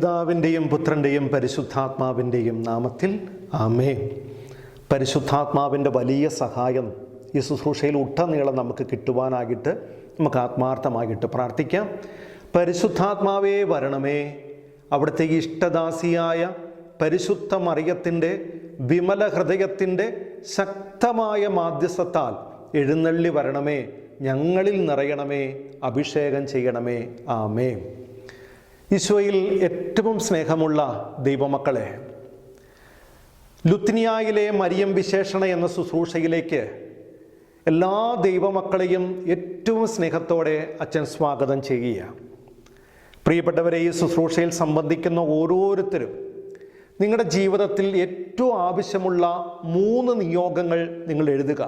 പിതാവിന്റെയും പുത്രന്റെയും പരിശുദ്ധാത്മാവിന്റെയും നാമത്തിൽ ആമേ പരിശുദ്ധാത്മാവിന്റെ വലിയ സഹായം ഈ ശുശ്രൂഷയിൽ ഉട്ടനീളം നമുക്ക് കിട്ടുവാനായിട്ട് നമുക്ക് ആത്മാർത്ഥമായിട്ട് പ്രാർത്ഥിക്കാം. പരിശുദ്ധാത്മാവേ വരണമേ. അവിടുത്തെ ഇഷ്ടദാസിയായ പരിശുദ്ധ മറിയത്തിന്റെ വിമല ഹൃദയത്തിന്റെ ശക്തമായ മാധ്യസ്ഥത്താൽ എഴുന്നള്ളി വരണമേ. ഞങ്ങളിൽ നിറയണമേ. അഭിഷേകം ചെയ്യണമേ. ആമേ ഈശോയിൽ ഏറ്റവും സ്നേഹമുള്ള ദൈവമക്കളെ ലുത്നിയായിലെ മരിയം വിശേഷണ എന്ന ശുശ്രൂഷയിലേക്ക് എല്ലാ ദൈവമക്കളെയും ഏറ്റവും സ്നേഹത്തോടെ അച്ഛൻ സ്വാഗതം ചെയ്യുക പ്രിയപ്പെട്ടവരെ ഈ ശുശ്രൂഷയിൽ സംബന്ധിക്കുന്ന ഓരോരുത്തരും നിങ്ങളുടെ ജീവിതത്തിൽ ഏറ്റവും ആവശ്യമുള്ള മൂന്ന് നിയോഗങ്ങൾ നിങ്ങൾ എഴുതുക.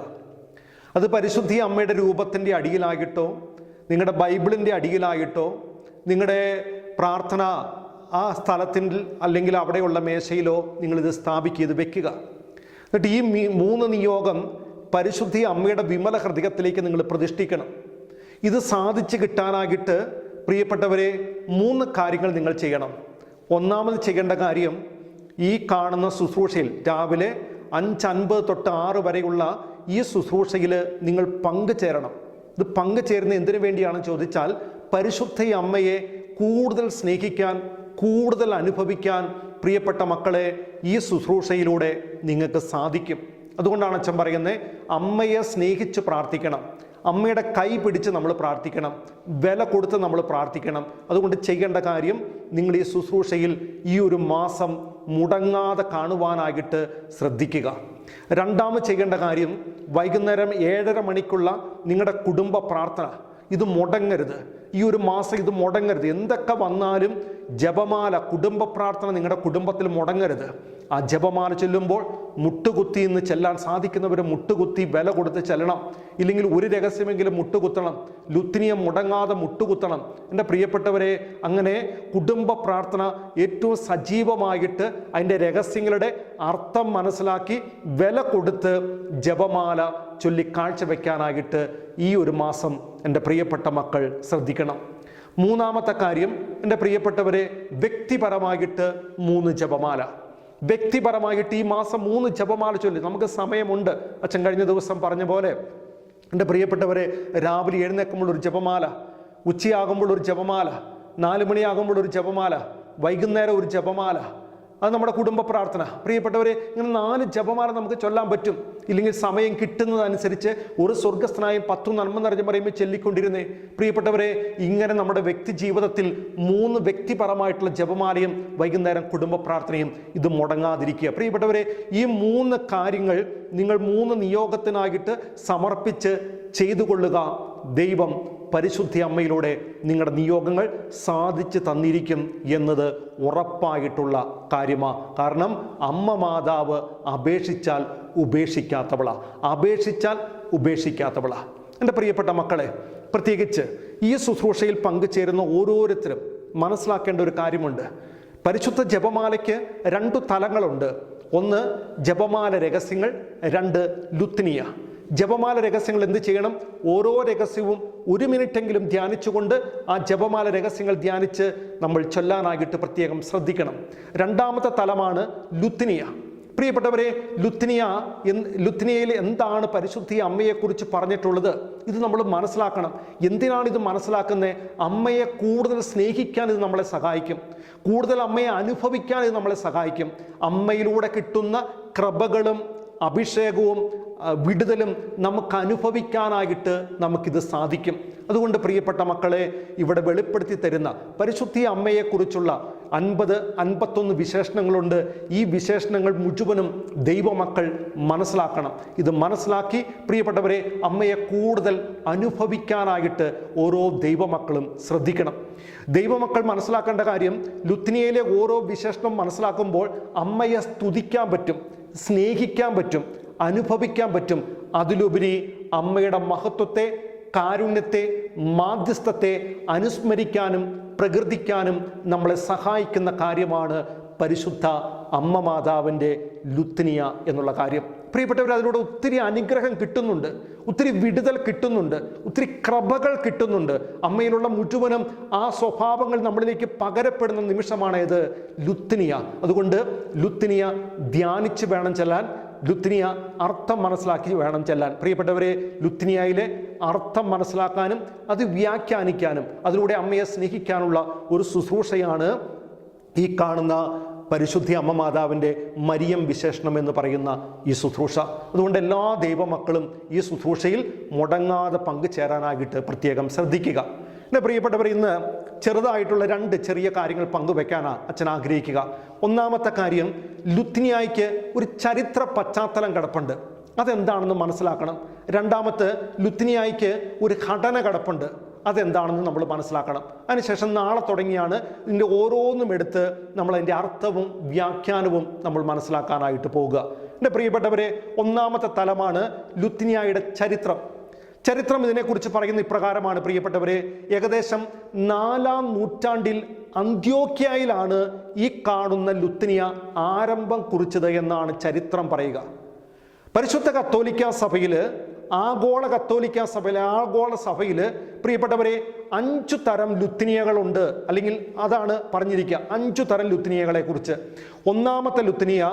അത് പരിശുദ്ധി അമ്മയുടെ രൂപത്തിന്റെ അടിയിലായിട്ടോ നിങ്ങളുടെ ബൈബിളിന്റെ അടിയിലായിട്ടോ നിങ്ങളുടെ പ്രാർത്ഥന ആ സ്ഥലത്തിൽ അല്ലെങ്കിൽ അവിടെയുള്ള മേശയിലോ നിങ്ങളിത് സ്ഥാപിക്കുക വെക്കുക. എന്നിട്ട് ഈ മൂന്ന് നിയോഗം പരിശുദ്ധി അമ്മയുടെ വിമല ഹൃദയത്തിലേക്ക് നിങ്ങൾ പ്രതിഷ്ഠിക്കണം. ഇത് സാധിച്ചു കിട്ടാനായിട്ട് പ്രിയപ്പെട്ടവരെ മൂന്ന് കാര്യങ്ങൾ നിങ്ങൾ ചെയ്യണം. ഒന്നാമത് ചെയ്യേണ്ട കാര്യം ഈ കാണുന്ന ശുശ്രൂഷയിൽ രാവിലെ അഞ്ചൻപത് തൊട്ട് ആറ് വരെയുള്ള ഈ ശുശ്രൂഷയിൽ നിങ്ങൾ പങ്കുചേരണം. ഇത് പങ്കുചേരുന്ന എന്തിനു വേണ്ടിയാണെന്ന് ചോദിച്ചാൽ പരിശുദ്ധ അമ്മയെ കൂടുതൽ സ്നേഹിക്കാൻ കൂടുതൽ അനുഭവിക്കാൻ പ്രിയപ്പെട്ട മക്കളെ ഈ ശുശ്രൂഷയിലൂടെ നിങ്ങൾക്ക് സാധിക്കും. അതുകൊണ്ടാണ് അച്ഛൻ പറയുന്നത് അമ്മയെ സ്നേഹിച്ച് പ്രാർത്ഥിക്കണം. അമ്മയുടെ കൈ പിടിച്ച് നമ്മൾ പ്രാർത്ഥിക്കണം. വില കൊടുത്ത് നമ്മൾ പ്രാർത്ഥിക്കണം. അതുകൊണ്ട് ചെയ്യേണ്ട കാര്യം നിങ്ങൾ ഈ ശുശ്രൂഷയിൽ ഈ ഒരു മാസം മുടങ്ങാതെ കാണുവാനായിട്ട് ശ്രദ്ധിക്കുക. രണ്ടാമത് ചെയ്യേണ്ട കാര്യം വൈകുന്നേരം ഏഴര മണിക്കുള്ള നിങ്ങളുടെ കുടുംബ പ്രാർത്ഥന. ഇത് മുടങ്ങരുത്. ഈ ഒരു മാസം ഇത് മുടങ്ങരുത്. എന്തൊക്കെ വന്നാലും ജപമാല കുടുംബ പ്രാർത്ഥന നിങ്ങളുടെ കുടുംബത്തിൽ മുടങ്ങരുത്. ആ ജപമാല ചെല്ലുമ്പോൾ മുട്ടുകുത്തി എന്ന് ചെല്ലാൻ സാധിക്കുന്നവരെ മുട്ടുകുത്തി വില കൊടുത്ത് ചെല്ലണം. ഇല്ലെങ്കിൽ ഒരു രഹസ്യമെങ്കിലും മുട്ടുകുത്തണം. ലുത്തിനിയം മുടങ്ങാതെ മുട്ടുകുത്തണം. എന്റെ പ്രിയപ്പെട്ടവരെ അങ്ങനെ കുടുംബ പ്രാർത്ഥന ഏറ്റവും സജീവമായിട്ട് അതിന്റെ രഹസ്യങ്ങളുടെ അർത്ഥം മനസ്സിലാക്കി വില കൊടുത്ത് ജപമാല ചൊല്ലി കാഴ്ചവെക്കാനായിട്ട് ഈ ഒരു മാസം എന്റെ പ്രിയപ്പെട്ട മക്കൾ ശ്രദ്ധിക്കണം. മൂന്നാമത്തെ കാര്യം എന്റെ പ്രിയപ്പെട്ടവരെ വ്യക്തിപരമായിട്ട് മൂന്ന് ജപമാല. വ്യക്തിപരമായിട്ട് ഈ മാസം മൂന്ന് ജപമാല ചൊല്ലി. നമുക്ക് സമയമുണ്ട്. അച്ഛൻ കഴിഞ്ഞ ദിവസം പറഞ്ഞ പോലെ എന്റെ പ്രിയപ്പെട്ടവരെ രാവിലെ എഴുന്നേൽക്കുമ്പോൾ ഒരു ജപമാല ഉച്ചയാകുമ്പോൾ ഒരു ജപമാല നാല് മണിയാകുമ്പോൾ ഒരു ജപമാല വൈകുന്നേരം ഒരു ജപമാല അത് നമ്മുടെ കുടുംബ പ്രാർത്ഥന. പ്രിയപ്പെട്ടവരെ ഇങ്ങനെ നാല് ജപമാല നമുക്ക് ചൊല്ലാൻ പറ്റും. ഇല്ലെങ്കിൽ സമയം കിട്ടുന്നതനുസരിച്ച് ഒരു സ്വർഗസ്ഥനായും പത്തു നന്മ നിറഞ്ഞ പറയുമ്പോൾ ചൊല്ലിക്കൊണ്ടിരുന്നേ. പ്രിയപ്പെട്ടവരെ ഇങ്ങനെ നമ്മുടെ വ്യക്തി ജീവിതത്തിൽ മൂന്ന് വ്യക്തിപരമായിട്ടുള്ള ജപമാലയും വൈകുന്നേരം കുടുംബ പ്രാർത്ഥനയും ഇത് മുടങ്ങാതിരിക്കുക. പ്രിയപ്പെട്ടവരെ ഈ മൂന്ന് കാര്യങ്ങൾ നിങ്ങൾ മൂന്ന് നിയോഗത്തിനായിട്ട് സമർപ്പിച്ച് ചെയ്തു കൊള്ളുക ദൈവം പരിശുദ്ധി അമ്മയിലൂടെ നിങ്ങളുടെ നിയോഗങ്ങൾ സാധിച്ചു തന്നിരിക്കും എന്നത് ഉറപ്പായിട്ടുള്ള കാര്യമാണ് കാരണം അമ്മ മാതാവ് അപേക്ഷിച്ചാൽ ഉപേക്ഷിക്കാത്തവള. അപേക്ഷിച്ചാൽ ഉപേക്ഷിക്കാത്തവള. എന്റെ പ്രിയപ്പെട്ട മക്കളെ പ്രത്യേകിച്ച് ഈ ശുശ്രൂഷയിൽ പങ്കുചേരുന്ന ഓരോരുത്തരും മനസ്സിലാക്കേണ്ട ഒരു കാര്യമുണ്ട്. പരിശുദ്ധ ജപമാലയ്ക്ക് രണ്ടു തലങ്ങളുണ്ട്. ഒന്ന് ജപമാല രഹസ്യങ്ങൾ രണ്ട് ലുത്തിനിയ. ജപമാല രഹസ്യങ്ങൾ എന്ത് ചെയ്യണം? ഓരോ രഹസ്യവും ഒരു മിനിറ്റെങ്കിലും ധ്യാനിച്ചുകൊണ്ട് ആ ജപമാല രഹസ്യങ്ങൾ ധ്യാനിച്ച് നമ്മൾ ചൊല്ലാനായിട്ട് പ്രത്യേകം ശ്രദ്ധിക്കണം. രണ്ടാമത്തെ തലമാണ് ലുത്തിനിയ പ്രിയപ്പെട്ടവരെ ലുത്തിനിയ എന്ന് ലുത്തിനിയയിൽ എന്താണ് പരിശുദ്ധി അമ്മയെക്കുറിച്ച് പറഞ്ഞിട്ടുള്ളത്? ഇത് നമ്മൾ മനസ്സിലാക്കണം. എന്തിനാണ് ഇത് മനസ്സിലാക്കുന്നത് അമ്മയെ കൂടുതൽ സ്നേഹിക്കാൻ ഇത് നമ്മളെ സഹായിക്കും. കൂടുതൽ അമ്മയെ അനുഭവിക്കാൻ ഇത് നമ്മളെ സഹായിക്കും. അമ്മയിലൂടെ കിട്ടുന്ന കൃപകളും അഭിഷേകവും വിടുതലും നമുക്ക് അനുഭവിക്കാനായിട്ട് നമുക്കിത് സാധിക്കും. അതുകൊണ്ട് പ്രിയപ്പെട്ട മക്കളെ ഇവിടെ വെളിപ്പെടുത്തി തരുന്ന പരിശുദ്ധി അമ്മയെക്കുറിച്ചുള്ള അൻപത് അൻപത്തൊന്ന് വിശേഷണങ്ങളുണ്ട്. ഈ വിശേഷണങ്ങൾ മുഴുവനും ദൈവമക്കൾ മനസ്സിലാക്കണം. ഇത് മനസ്സിലാക്കി പ്രിയപ്പെട്ടവരെ അമ്മയെ കൂടുതൽ അനുഭവിക്കാനായിട്ട് ഓരോ ദൈവമക്കളും ശ്രദ്ധിക്കണം. ദൈവമക്കൾ മനസ്സിലാക്കേണ്ട കാര്യം ലുത്തിനിയയിലെ ഓരോ വിശേഷണം മനസ്സിലാക്കുമ്പോൾ അമ്മയെ സ്തുതിക്കാൻ പറ്റും സ്നേഹിക്കാൻ പറ്റും അനുഭവിക്കാൻ പറ്റും. അതിലുപരി അമ്മയുടെ മഹത്വത്തെ കാരുണ്യത്തെ മാധ്യസ്ഥത്തെ അനുസ്മരിക്കാനും പ്രകൃതിക്കാനും നമ്മളെ സഹായിക്കുന്ന കാര്യമാണ് പരിശുദ്ധ അമ്മ മാതാവിന്റെ ലുത്തിനിയ എന്നുള്ള കാര്യം. പ്രിയപ്പെട്ടവർ അതിലൂടെ ഒത്തിരി അനുഗ്രഹം കിട്ടുന്നുണ്ട് ഒത്തിരി വിടുതൽ കിട്ടുന്നുണ്ട് ഒത്തിരി കൃപകൾ കിട്ടുന്നുണ്ട്. അമ്മയിലുള്ള മുഴുവനും ആ സ്വഭാവങ്ങൾ നമ്മളിലേക്ക് പകരപ്പെടുന്ന നിമിഷമാണ് ഇത് ലുത്തിനിയ. അതുകൊണ്ട് ലുത്തിനിയ ധ്യാനിച്ച് വേണം ചെല്ലാൻ ലുത്തിനിയ അർത്ഥം മനസ്സിലാക്കി വേണം ചെല്ലാൻ. പ്രിയപ്പെട്ടവരെ ലുത്തിനിയയിലെ അർത്ഥം മനസ്സിലാക്കാനും അത് വ്യാഖ്യാനിക്കാനും അതിലൂടെ അമ്മയെ സ്നേഹിക്കാനുള്ള ഒരു ശുശ്രൂഷയാണ് ഈ കാണുന്ന പരിശുദ്ധി അമ്മ മാതാവിന്റെ മരിയം വിശേഷണം എന്ന് പറയുന്ന ഈ ശുശ്രൂഷ. അതുകൊണ്ട് എല്ലാ ദൈവമക്കളും ഈ ശുശ്രൂഷയിൽ മുടങ്ങാതെ പങ്കുചേരാനായിട്ട് പ്രത്യേകം ശ്രദ്ധിക്കുക. എന്റെ പ്രിയപ്പെട്ടവർ ഇന്ന് ചെറുതായിട്ടുള്ള രണ്ട് ചെറിയ കാര്യങ്ങൾ പങ്കുവെക്കാനാണ് അച്ഛൻ ആഗ്രഹിക്കുക. ഒന്നാമത്തെ കാര്യം ലുത്തിനിയായിക്ക് ഒരു ചരിത്ര പശ്ചാത്തലം കിടപ്പുണ്ട്. അതെന്താണെന്ന് മനസ്സിലാക്കണം. രണ്ടാമത്തെ ലുത്തിനിയായിക്ക് ഒരു ഘടന കിടപ്പുണ്ട്. അതെന്താണെന്ന് നമ്മൾ മനസ്സിലാക്കണം. അതിനുശേഷം നാളെ തുടങ്ങിയാണ് ഇതിന്റെ ഓരോന്നും എടുത്ത് നമ്മൾ അതിന്റെ അർത്ഥവും വ്യാഖ്യാനവും നമ്മൾ മനസ്സിലാക്കാനായിട്ട് പോവുക. എന്റെ പ്രിയപ്പെട്ടവരെ ഒന്നാമത്തെ തലമാണ് ലുത്തിനിയായുടെ ചരിത്രം. ചരിത്രം ഇതിനെക്കുറിച്ച് പറയുന്ന ഇപ്രകാരമാണ് പ്രിയപ്പെട്ടവരെ ഏകദേശം നാലാം നൂറ്റാണ്ടിൽ അന്ത്യോക്യയിലാണ് ഈ കാണുന്ന ലുത്തിനിയ ആരംഭം കുറിച്ചത് എന്നാണ് ചരിത്രം പറയുക. പരിശുദ്ധ കത്തോലിക്ക സഭയിൽ ആഗോള കത്തോലിക്ക സഭയിൽ ആഗോള സഭയിൽ പ്രിയപ്പെട്ടവരെ അഞ്ചു തരം ലുത്തിനിയകളുണ്ട്. അല്ലെങ്കിൽ അതാണ് പറഞ്ഞിരിക്കുക അഞ്ചു തരം ലുത്തിനിയകളെ കുറിച്ച് ഒന്നാമത്തെ ലുത്തിനിയ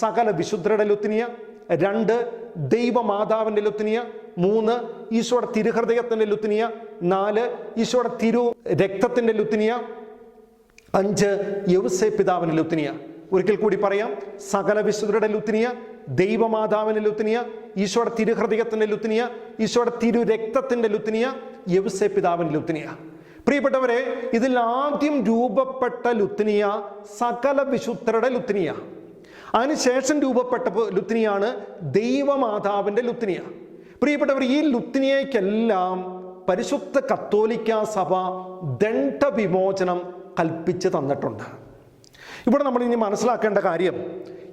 സകല വിശുദ്ധരുടെ ലുത്തിനിയ രണ്ട് ദൈവമാതാവിന്റെ ലുത്തിനിയ മൂന്ന് ഈശോയുടെ തിരുഹൃദയത്തിന്റെ ലുത്തിനിയ നാല് ഈശോയുടെ തിരു രക്തത്തിന്റെ ലുത്തിനിയ അഞ്ച് യൗസേ പിതാവിന്റെ ലുത്തിനിയ. ഒരിക്കൽ കൂടി പറയാം. സകല വിശുദ്ധരുടെ ലുത്തിനിയ ദൈവമാതാവിന്റെ ലുത്തിനിയ ഈശോയുടെ തിരുഹൃദയത്തിന്റെ ലുത്തിനിയ ഈശോയുടെ തിരു രക്തത്തിന്റെ ലുത്തിനിയ യവസെ പിതാവിന്റെ ലുത്തിനിയ. പ്രിയപ്പെട്ടവരെ ഇതിൽ ആദ്യം രൂപപ്പെട്ട ലുത്തിനിയ സകല വിശുദ്ധരുടെ ലുത്തിനിയ. അതിനുശേഷം രൂപപ്പെട്ട ലുത്തിനിയാണ് ദൈവമാതാവിന്റെ ലുത്തിനിയ. പ്രിയപ്പെട്ടവർ ഈ ലുത്തിനിയയ്ക്കെല്ലാം പരിശുദ്ധ കത്തോലിക്ക സഭ ദണ്ഡവിമോചനം കൽപ്പിച്ച് തന്നിട്ടുണ്ട്. ഇവിടെ നമ്മൾ ഇനി മനസ്സിലാക്കേണ്ട കാര്യം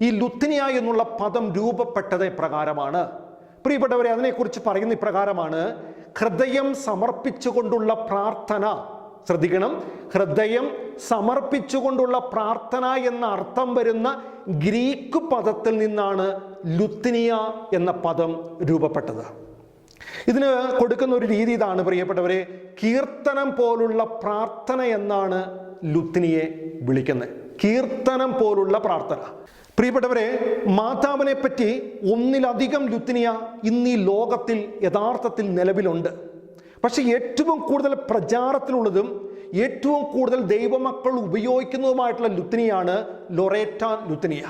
ഈ ലുത്തിനിയ എന്നുള്ള പദം രൂപപ്പെട്ടത് പ്രകാരമാണ് പ്രിയപ്പെട്ടവരെ അതിനെക്കുറിച്ച് പറയുന്ന ഇപ്രകാരമാണ് ഹൃദയം സമർപ്പിച്ചുകൊണ്ടുള്ള പ്രാർത്ഥന. ശ്രദ്ധിക്കണം. ഹൃദയം സമർപ്പിച്ചുകൊണ്ടുള്ള പ്രാർത്ഥന എന്ന അർത്ഥം വരുന്ന ഗ്രീക്ക് പദത്തിൽ നിന്നാണ് ലുത്തിനിയ എന്ന പദം രൂപപ്പെട്ടത്. ഇതിന് കൊടുക്കുന്ന ഒരു രീതി ഇതാണ് പ്രിയപ്പെട്ടവരെ കീർത്തനം പോലുള്ള പ്രാർത്ഥന എന്നാണ് ലുത്തിനിയെ വിളിക്കുന്നത്. കീർത്തനം പോലുള്ള പ്രാർത്ഥന. പ്രിയപ്പെട്ടവരെ മാതാവിനെ പറ്റി ഒന്നിലധികം ലുത്തിനിയ ഇന്ന് ഈ ലോകത്തിൽ യഥാർത്ഥത്തിൽ നിലവിലുണ്ട്. പക്ഷേ ഏറ്റവും കൂടുതൽ പ്രചാരത്തിലുള്ളതും ഏറ്റവും കൂടുതൽ ദൈവമക്കൾ ഉപയോഗിക്കുന്നതുമായിട്ടുള്ള ലുത്തിനിയാണ് ലൊറേറ്റ ലുത്തിനിയ.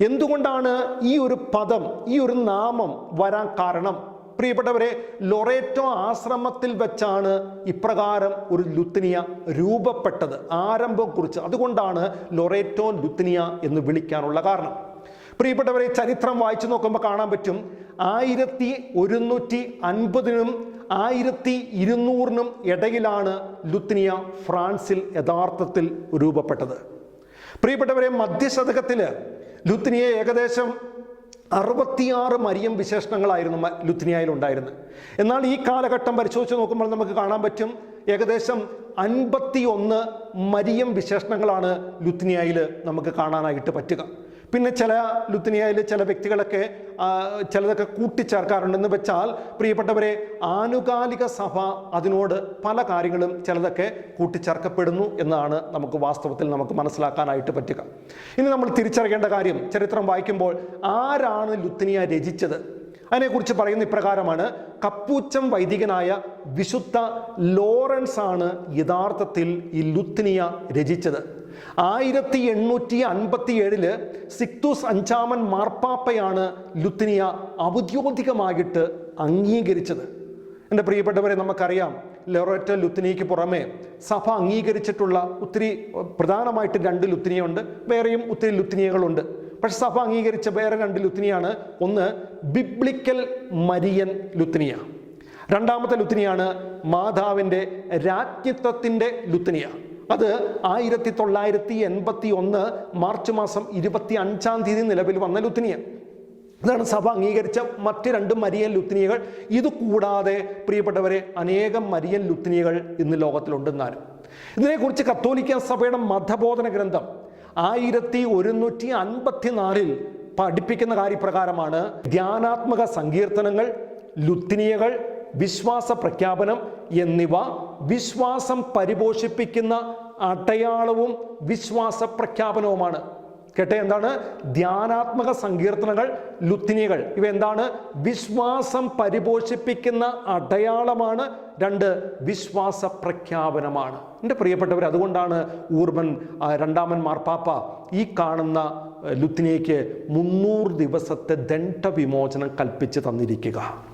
എന്തുകൊണ്ടാണ് ഈ ഒരു പദം ഈ ഒരു നാമം വരാൻ കാരണം? പ്രിയപ്പെട്ടവരെ ലൊറേറ്റോ ആശ്രമത്തിൽ വെച്ചാണ് ഇപ്രകാരം ഒരു ലുത്തിനിയ രൂപപ്പെട്ടത് ആരംഭം കുറിച്ച് അതുകൊണ്ടാണ് ലൊറേറ്റോ ലുത്തിനിയ എന്ന് വിളിക്കാനുള്ള കാരണം. പ്രിയപ്പെട്ടവരെ ചരിത്രം വായിച്ചു നോക്കുമ്പോൾ കാണാൻ പറ്റും ആയിരത്തി ഒരുന്നൂറ്റി അൻപതിനും ആയിരത്തി ഇരുന്നൂറിനും ഇടയിലാണ് ലുത്തിനിയ ഫ്രാൻസിൽ യഥാർത്ഥത്തിൽ രൂപപ്പെട്ടത്. പ്രിയപ്പെട്ടവരെ മധ്യശതകത്തിൽ ലുത്തിനിയെ ഏകദേശം അറുപത്തിയാറ് മരിയം വിശേഷണങ്ങളായിരുന്നു ലുത്നിയായിൽ ഉണ്ടായിരുന്നത് എന്നാൽ ഈ കാലഘട്ടം പരിശോധിച്ച് നോക്കുമ്പോൾ നമുക്ക് കാണാൻ പറ്റും ഏകദേശം അൻപത്തി ഒന്ന് മരിയം വിശേഷണങ്ങളാണ് ലുത്നിയായിൽ നമുക്ക് കാണാനായിട്ട് പറ്റുക. പിന്നെ ചില ലുത്തിനിയയിലെ ചില വ്യക്തികളൊക്കെ ചിലതൊക്കെ കൂട്ടിച്ചേർക്കാറുണ്ടെന്ന് വെച്ചാൽ പ്രിയപ്പെട്ടവരെ ആനുകാലിക സഭ അതിനോട് പല കാര്യങ്ങളും ചിലതൊക്കെ കൂട്ടിച്ചേർക്കപ്പെടുന്നു എന്നാണ് നമുക്ക് വാസ്തവത്തിൽ നമുക്ക് മനസ്സിലാക്കാനായിട്ട് പറ്റുക. ഇനി നമ്മൾ തിരിച്ചറിയേണ്ട കാര്യം ചരിത്രം വായിക്കുമ്പോൾ ആരാണ് ലുത്തിനിയ രചിച്ചത്? അതിനെക്കുറിച്ച് പറയുന്ന ഇപ്രകാരമാണ് കപ്പൂച്ചം വൈദികനായ വിശുദ്ധ ലോറൻസ് ആണ് യഥാർത്ഥത്തിൽ ഈ ലുത്തിനിയ രചിച്ചത്. ആയിരത്തി എണ്ണൂറ്റി അൻപത്തി ഏഴിൽ സിക്തൂസ് അഞ്ചാമൻ മാർപ്പാപ്പയാണ് ലുത്തിനിയ ഔദ്യോഗികമായിട്ട് അംഗീകരിച്ചത്. എന്റെ പ്രിയപ്പെട്ടവരെ നമുക്കറിയാം ലൊറോറ്റ ലുത്തിനിക്ക് പുറമെ സഭ അംഗീകരിച്ചിട്ടുള്ള ഒത്തിരി പ്രധാനമായിട്ട് രണ്ട് ലുത്തിനിയുണ്ട് വേറെയും ഒത്തിരി ലുത്തിനിയകളുണ്ട്. പക്ഷെ സഭ അംഗീകരിച്ച വേറെ രണ്ട് ലുത്തിനിയാണ്. ഒന്ന് ബിബ്ലിക്കൽ മരിയൻ ലുത്തിനിയ രണ്ടാമത്തെ ലുത്തിനിയാണ് മാതാവിന്റെ രാജ്ഞിത്വത്തിന്റെ ലുത്തിനിയ. അത് ആയിരത്തി തൊള്ളായിരത്തി എൺപത്തി ഒന്ന് മാർച്ച് മാസം ഇരുപത്തി അഞ്ചാം തീയതി നിലവിൽ വന്ന ലുത്തിനിയ ഇതാണ് സഭ അംഗീകരിച്ച മറ്റ് രണ്ട് മരിയൻ ലുത്തിനിയകൾ. ഇത് കൂടാതെ പ്രിയപ്പെട്ടവരെ അനേകം മരിയൻ ലുത്തിനിയകൾ ഇന്ന് ലോകത്തിലുണ്ടെന്നാലും ഇതിനെക്കുറിച്ച് കത്തോലിക്ക സഭയുടെ മതബോധന ഗ്രന്ഥം ആയിരത്തി ഒരുന്നൂറ്റി അൻപത്തിനാലിൽ പഠിപ്പിക്കുന്ന കാര്യപ്രകാരമാണ് ധ്യാനാത്മക സങ്കീർത്തനങ്ങൾ ലുത്തിനിയകൾ വിശ്വാസ പ്രഖ്യാപനം എന്നിവ വിശ്വാസം പരിപോഷിപ്പിക്കുന്ന അടയാളവും വിശ്വാസ പ്രഖ്യാപനവുമാണ്. കേട്ടെ എന്താണ്? ധ്യാനാത്മക സങ്കീർത്തനങ്ങൾ ലുത്തിനികൾ ഇവ എന്താണ്? വിശ്വാസം പരിപോഷിപ്പിക്കുന്ന അടയാളമാണ് രണ്ട് വിശ്വാസ പ്രഖ്യാപനമാണ്. എന്റെ പ്രിയപ്പെട്ടവർ അതുകൊണ്ടാണ് ഊർബൻ രണ്ടാമൻ മാർപ്പാപ്പ ഈ കാണുന്ന ലുത്തിനിയയ്ക്ക് മുന്നൂറ് ദിവസത്തെ ദണ്ഡവിമോചനം കൽപ്പിച്ച് തന്നിരിക്കുക.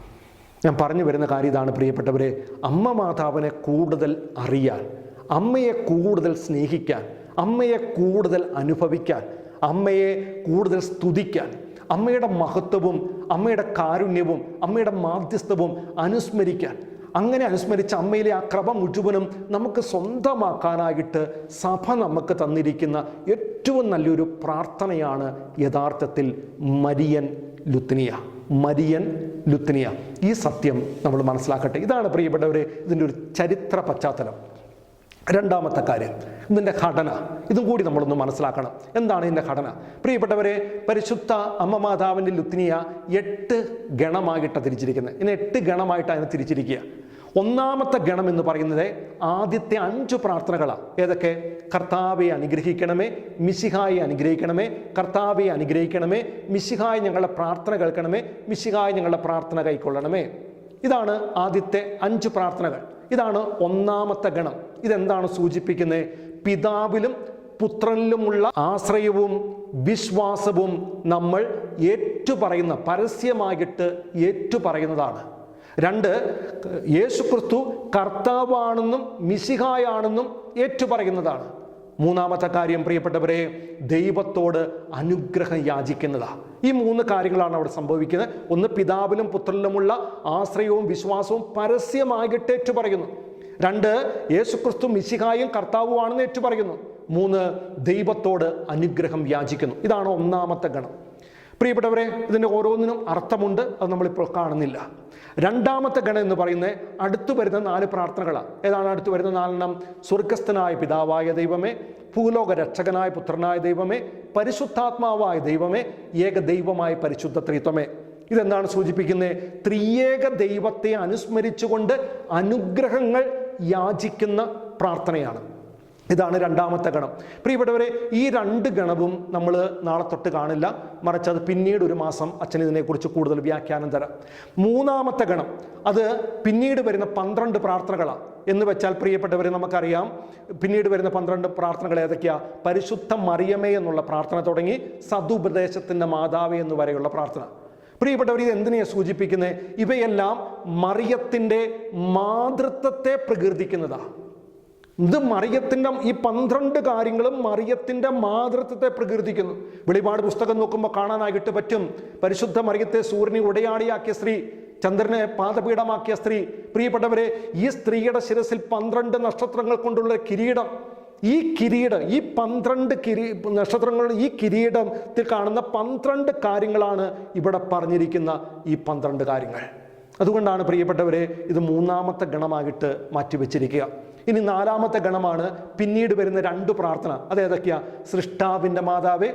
ഞാൻ പറഞ്ഞു വരുന്ന കാര്യം ഇതാണ് പ്രിയപ്പെട്ടവരെ. അമ്മ മാതാവിനെ കൂടുതൽ അറിയാൻ അമ്മയെ കൂടുതൽ സ്നേഹിക്കാൻ അമ്മയെ കൂടുതൽ അനുഭവിക്കാൻ അമ്മയെ കൂടുതൽ സ്തുതിക്കാൻ അമ്മയുടെ മഹത്വവും അമ്മയുടെ കാരുണ്യവും അമ്മയുടെ മാധ്യസ്ഥവും അനുസ്മരിക്കാൻ. അങ്ങനെ അനുസ്മരിച്ച അമ്മയിലെ ആ ക്രമ മുഴുവനും നമുക്ക് സ്വന്തമാക്കാനായിട്ട് സഭ നമുക്ക് തന്നിരിക്കുന്ന ഏറ്റവും നല്ലൊരു പ്രാർത്ഥനയാണ് യഥാർത്ഥത്തിൽ മരിയൻ ലുത്തിനിയ. മരിയൻ ലുത്നിയ. ഈ സത്യം നമ്മൾ മനസ്സിലാക്കട്ടെ. ഇതാണ് പ്രിയപ്പെട്ടവർ ഇതിന്റെ ഒരു ചരിത്ര പശ്ചാത്തലം. രണ്ടാമത്തെ കാര്യം ഇതിന്റെ ഘടന. ഇതും കൂടി നമ്മളൊന്ന് മനസ്സിലാക്കണം. എന്താണ് ഇതിന്റെ ഘടന? പ്രിയപ്പെട്ടവരെ പരിശുദ്ധ അമ്മ മാതാവിന്റെ ലുത്തിനിയ എട്ട് ഗണമായിട്ടാണ് തിരിച്ചിരിക്കുന്നത്. ഇതിനെ എട്ട് ഗണമായിട്ടാണ് അതിനെ തിരിച്ചിരിക്കുക. ഒന്നാമത്തെ ഗണം എന്ന് പറയുന്നത് ആദ്യത്തെ അഞ്ച് പ്രാർത്ഥനകളാണ് ഏതൊക്കെ? കർത്താവെ അനുഗ്രഹിക്കണമേ മിശിഹായെ അനുഗ്രഹിക്കണമേ കർത്താവെ അനുഗ്രഹിക്കണമേ മിശിഹായ ഞങ്ങളുടെ പ്രാർത്ഥന കേൾക്കണമേ മിശിഹായ ഞങ്ങളുടെ പ്രാർത്ഥന കൈക്കൊള്ളണമേ. ഇതാണ് ആദ്യത്തെ അഞ്ച് പ്രാർത്ഥനകൾ. ഇതാണ് ഒന്നാമത്തെ ഗണം. ഇതെന്താണ് സൂചിപ്പിക്കുന്നത്? പിതാവിലും പുത്രനിലുമുള്ള ആശ്രയവും വിശ്വാസവും നമ്മൾ ഏറ്റുപറയുന്ന പരസ്യമായിട്ട് ഏറ്റുപറയുന്നതാണ് രണ്ട് യേശുക്രിസ്തു കർത്താവാണെന്നും മിസിഹായാണെന്നും ഏറ്റുപറയുന്നതാണ്. മൂന്നാമത്തെ കാര്യം പ്രിയപ്പെട്ടവരെ ദൈവത്തോട് അനുഗ്രഹം യാചിക്കുന്നതാണ് ഈ മൂന്ന് കാര്യങ്ങളാണ് അവിടെ സംഭവിക്കുന്നത്. ഒന്ന് പിതാവിലും പുത്രനിലുമുള്ള ആശ്രയവും വിശ്വാസവും പരസ്യമായിട്ട് ഏറ്റുപറയുന്നു. രണ്ട് യേശുക്രിസ്തു മിശിഹായും കർത്താവുമാണെന്ന് ഏറ്റുപറയുന്നു. മൂന്ന് ദൈവത്തോട് അനുഗ്രഹം യാചിക്കുന്നു. ഇതാണ് ഒന്നാമത്തെ ഗണം. പ്രിയപ്പെട്ടവരെ ഇതിന്റെ ഓരോന്നിനും അർത്ഥമുണ്ട് അത് നമ്മളിപ്പോൾ കാണുന്നില്ല. രണ്ടാമത്തെ ഗണം എന്ന് പറയുന്നത് അടുത്തു വരുന്ന നാല് പ്രാർത്ഥനകളാണ് ഏതാണ് അടുത്തു വരുന്ന നാലെണ്ണം? സ്വർഗസ്ഥനായ പിതാവായ ദൈവമേ ഭൂലോക രക്ഷകനായ പുത്രനായ ദൈവമേ പരിശുദ്ധാത്മാവായ ദൈവമേ ഏക ദൈവമായ പരിശുദ്ധ ത്രിത്വമേ. ഇതെന്താണ് സൂചിപ്പിക്കുന്നത്? ത്രിയേക ദൈവത്തെ അനുസ്മരിച്ചുകൊണ്ട് അനുഗ്രഹങ്ങൾ യാചിക്കുന്ന പ്രാർത്ഥനയാണ്. ഇതാണ് രണ്ടാമത്തെ ഗണം. പ്രിയപ്പെട്ടവരെ ഈ രണ്ട് ഗണവും നമ്മൾ നാളെ തൊട്ട് കാണില്ല. മറിച്ച് അത് പിന്നീട് ഒരു മാസം അച്ഛൻ ഇതിനെക്കുറിച്ച് കൂടുതൽ വ്യാഖ്യാനം തരാം. മൂന്നാമത്തെ ഗണം അത് പിന്നീട് വരുന്ന പന്ത്രണ്ട് പ്രാർത്ഥനകളാണ് എന്ന് വെച്ചാൽ പ്രിയപ്പെട്ടവരെ നമുക്കറിയാം പിന്നീട് വരുന്ന പന്ത്രണ്ട് പ്രാർത്ഥനകൾ ഏതൊക്കെയാ? പരിശുദ്ധ മറിയമേ എന്നുള്ള പ്രാർത്ഥന തുടങ്ങി സതുപദേശത്തിന്റെ മാതാവേ എന്ന് വരെയുള്ള പ്രാർത്ഥന. പ്രിയപ്പെട്ടവർ ഇത് എന്തിനെയാണ് സൂചിപ്പിക്കുന്നത് ഇവയെല്ലാം മറിയത്തിന്റെ മാതൃത്വത്തെ പ്രകീർത്തിക്കുന്നതാണ് ഇത് മറിയത്തിന്റെ ഈ പന്ത്രണ്ട് കാര്യങ്ങളും മറിയത്തിന്റെ മാതൃത്വത്തെ പ്രകീർത്തിക്കുന്നു. വെളിപാട് പുസ്തകം നോക്കുമ്പോൾ കാണാനായിട്ട് പറ്റും. പരിശുദ്ധ മറിയത്തെ സൂര്യനെ ഉടയാടിയാക്കിയ സ്ത്രീ ചന്ദ്രനെ പാദപീഠമാക്കിയ സ്ത്രീ. പ്രിയപ്പെട്ടവരെ ഈ സ്ത്രീയുടെ ശിരസിൽ പന്ത്രണ്ട് നക്ഷത്രങ്ങൾ കൊണ്ടുള്ള കിരീടം. ഈ കിരീടം ഈ പന്ത്രണ്ട് കിരീ നക്ഷത്രങ്ങളുടെ ഈ കിരീടത്തിൽ കാണുന്ന പന്ത്രണ്ട് കാര്യങ്ങളാണ് ഇവിടെ പറഞ്ഞിരിക്കുന്ന ഈ പന്ത്രണ്ട് കാര്യങ്ങൾ. അതുകൊണ്ടാണ് പ്രിയപ്പെട്ടവരെ ഇത് മൂന്നാമത്തെ ഗണമായിട്ട് മാറ്റിവെച്ചിരിക്കുക. ഇനി നാലാമത്തെ ഗണമാണ് പിന്നീട് വരുന്ന രണ്ട് പ്രാർത്ഥന. അത് ഏതൊക്കെയാ? സൃഷ്ടാവിന്റെ മാതാവേ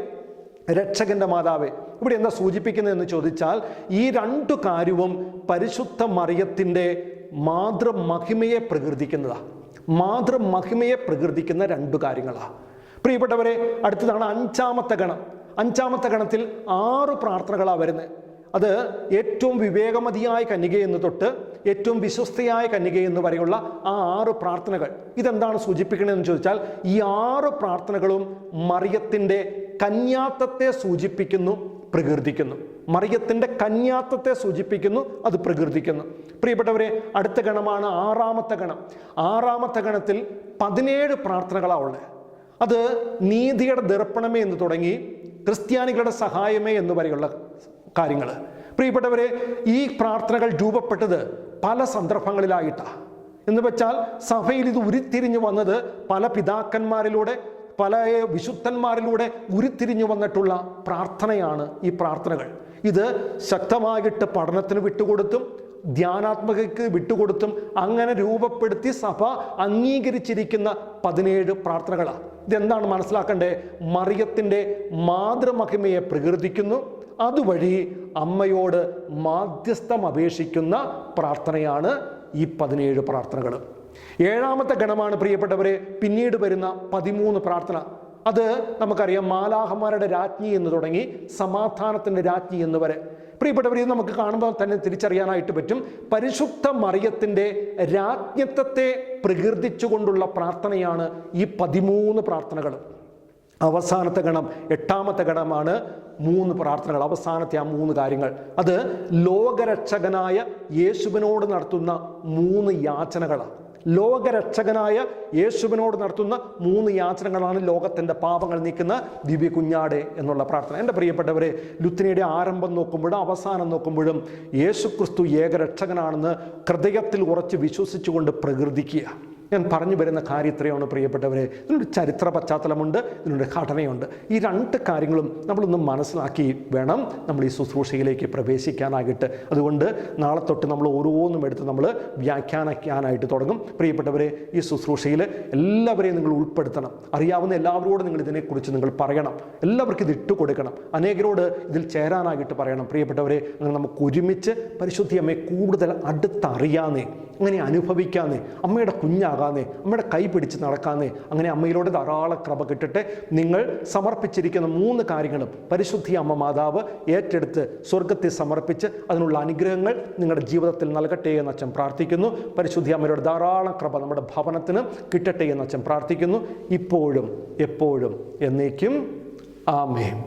രക്ഷകന്റെ മാതാവേ. ഇവിടെ എന്താ സൂചിപ്പിക്കുന്നതെന്ന് ചോദിച്ചാൽ ഈ രണ്ടു കാര്യവും പരിശുദ്ധ മറിയത്തിന്റെ മാതൃമഹിമയെ പ്രകീർത്തിക്കുന്നതാണ് മാതൃമഹിമയെ പ്രകീർത്തിക്കുന്ന രണ്ടു കാര്യങ്ങളാണ് പ്രിയപ്പെട്ടവരെ അടുത്തതാണ് അഞ്ചാമത്തെ ഗണം. അഞ്ചാമത്തെ ഗണത്തിൽ ആറ് പ്രാർത്ഥനകളാണ് വരുന്നത്. അത് ഏറ്റവും വിവേകമതിയായ കന്യക എന്ന് തൊട്ട് ഏറ്റവും വിശ്വസ്തയായ കന്യക എന്ന് വരെയുള്ള ആ ആറ് പ്രാർത്ഥനകൾ. ഇതെന്താണ് സൂചിപ്പിക്കണമെന്ന് ചോദിച്ചാൽ ഈ ആറ് പ്രാർത്ഥനകളും മറിയത്തിന്റെ കന്യാത്തത്തെ സൂചിപ്പിക്കുന്നു പ്രകീർത്തിക്കുന്നു. മറിയത്തിന്റെ കന്യാത്തത്തെ സൂചിപ്പിക്കുന്നു അത് പ്രകീർത്തിക്കുന്നു. പ്രിയപ്പെട്ടവരെ അടുത്ത ഗണമാണ് ആറാമത്തെ ഗണം. ആറാമത്തെ ഗണത്തിൽ പതിനേഴ് പ്രാർത്ഥനകളാണ് ഉള്ളത്. അത് നീതിയുടെ ദർപ്പണമേ എന്ന് തുടങ്ങി ക്രിസ്ത്യാനികളുടെ സഹായമേ എന്ന് വരെയുള്ള കാര്യങ്ങൾ. പ്രിയപ്പെട്ടവരെ ഈ പ്രാർത്ഥനകൾ രൂപപ്പെട്ടത് പല സന്ദർഭങ്ങളിലായിട്ടാണ് എന്ന് വെച്ചാൽ സഭയിൽ ഇത് ഉരുത്തിരിഞ്ഞു വന്നത് പല പിതാക്കന്മാരിലൂടെ പല വിശുദ്ധന്മാരിലൂടെ ഉരുത്തിരിഞ്ഞു വന്നിട്ടുള്ള പ്രാർത്ഥനയാണ് ഈ പ്രാർത്ഥനകൾ. ഇത് ശക്തമായിട്ട് പഠനത്തിന് വിട്ടുകൊടുത്തും ധ്യാനാത്മകക്ക് വിട്ടുകൊടുത്തും അങ്ങനെ രൂപപ്പെടുത്തി സഭ അംഗീകരിച്ചിരിക്കുന്ന പതിനേഴ് പ്രാർത്ഥനകളാണ് ഇതെന്താണ് മനസ്സിലാക്കേണ്ടത്? മറിയത്തിന്റെ മാതൃമഹിമയെ പ്രകീർത്തിക്കുന്നു. അതുവഴി അമ്മയോട് മാധ്യസ്ഥം അപേക്ഷിക്കുന്ന പ്രാർത്ഥനയാണ് ഈ പതിനേഴ് പ്രാർത്ഥനകൾ ഏഴാമത്തെ ഗണമാണ് പ്രിയപ്പെട്ടവരെ പിന്നീട് വരുന്ന പതിമൂന്ന് പ്രാർത്ഥന. അത് നമുക്കറിയാം മാലാഹന്മാരുടെ രാജ്ഞി എന്ന് തുടങ്ങി സമാധാനത്തിന്റെ രാജ്ഞി എന്ന് വരെ. പ്രിയപ്പെട്ടവർ ഇത് നമുക്ക് കാണുമ്പോൾ തന്നെ തിരിച്ചറിയാനായിട്ട് പറ്റും. പരിശുദ്ധ മറിയത്തിന്റെ രാജ്ഞത്വത്തെ പ്രകീർത്തിച്ചുകൊണ്ടുള്ള പ്രാർത്ഥനയാണ് ഈ പതിമൂന്ന് പ്രാർത്ഥനകൾ അവസാനത്തെ ഗണം എട്ടാമത്തെ ഗണമാണ് മൂന്ന് പ്രാർത്ഥനകൾ അവസാനത്തെ ആ മൂന്ന് കാര്യങ്ങൾ. അത് ലോകരക്ഷകനായ യേശുവിനോട് നടത്തുന്ന മൂന്ന് യാചനകളാണ്. ലോകരക്ഷകനായ യേശുവിനോട് നടത്തുന്ന മൂന്ന് യാചനകളാണ് ലോകത്തിന്റെ പാപങ്ങൾ നീക്കുന്ന ദിവ്യ കുഞ്ഞാടെ എന്നുള്ള പ്രാർത്ഥന. എന്റെ പ്രിയപ്പെട്ടവരെ ലുത്തിനിയുടെ ആരംഭം നോക്കുമ്പോഴും അവസാനം നോക്കുമ്പോഴും യേശുക്രിസ്തു ഏകരക്ഷകനാണെന്ന് ഹൃദയത്തിൽ ഉറച്ച് വിശ്വസിച്ചുകൊണ്ട് പ്രകീർത്തിക്കുക. ഞാൻ പറഞ്ഞു വരുന്ന കാര്യം ഇത്രയാണ് പ്രിയപ്പെട്ടവരെ. ഇതിനൊരു ചരിത്ര പശ്ചാത്തലമുണ്ട് ഇതിനൊരു ഘടനയുണ്ട്. ഈ രണ്ട് കാര്യങ്ങളും നമ്മളൊന്ന് മനസ്സിലാക്കി വേണം നമ്മൾ ഈ ശുശ്രൂഷയിലേക്ക് പ്രവേശിക്കാനായിട്ട്. അതുകൊണ്ട് നാളെ തൊട്ട് നമ്മൾ ഓരോന്നും എടുത്ത് നമ്മൾ വ്യാഖ്യാനിക്കാനായിട്ട് തുടങ്ങും. പ്രിയപ്പെട്ടവരെ ഈ ശുശ്രൂഷയിൽ എല്ലാവരെയും നിങ്ങൾ ഉൾപ്പെടുത്തണം. അറിയാവുന്ന എല്ലാവരോടും നിങ്ങൾ ഇതിനെക്കുറിച്ച് നിങ്ങൾ പറയണം. എല്ലാവർക്കും ഇത് ഇട്ട് കൊടുക്കണം. അനേകരോട് ഇതിൽ ചേരാനായിട്ട് പറയണം. പ്രിയപ്പെട്ടവരെ അങ്ങനെ നമുക്ക് ഒരുമിച്ച് പരിശുദ്ധി അമ്മയെ കൂടുതൽ അടുത്തറിയാന്നേ അങ്ങനെ അനുഭവിക്കാന്നേ അമ്മയുടെ കുഞ്ഞാകാന്നേ അമ്മയുടെ കൈ പിടിച്ച് നടക്കാന്നേ അങ്ങനെ അമ്മയിലൂടെ ധാരാളം കൃപ കിട്ടട്ടെ നിങ്ങൾ സമർപ്പിച്ചിരിക്കുന്ന മൂന്ന് കാര്യങ്ങളും പരിശുദ്ധി അമ്മ മാതാവ് ഏറ്റെടുത്ത് സ്വർഗത്തെ സമർപ്പിച്ച് അതിനുള്ള അനുഗ്രഹങ്ങൾ നിങ്ങളുടെ ജീവിതത്തിൽ നൽകട്ടെ എന്ന് അച്ഛൻ പ്രാർത്ഥിക്കുന്നു. പരിശുദ്ധി അമ്മയുടെ ധാരാളം കൃപ നമ്മുടെ ഭവനത്തിന് കിട്ടട്ടെ എന്ന് അച്ഛൻ പ്രാർത്ഥിക്കുന്നു. ഇപ്പോഴും എപ്പോഴും എന്നേക്കും. ആമേൻ.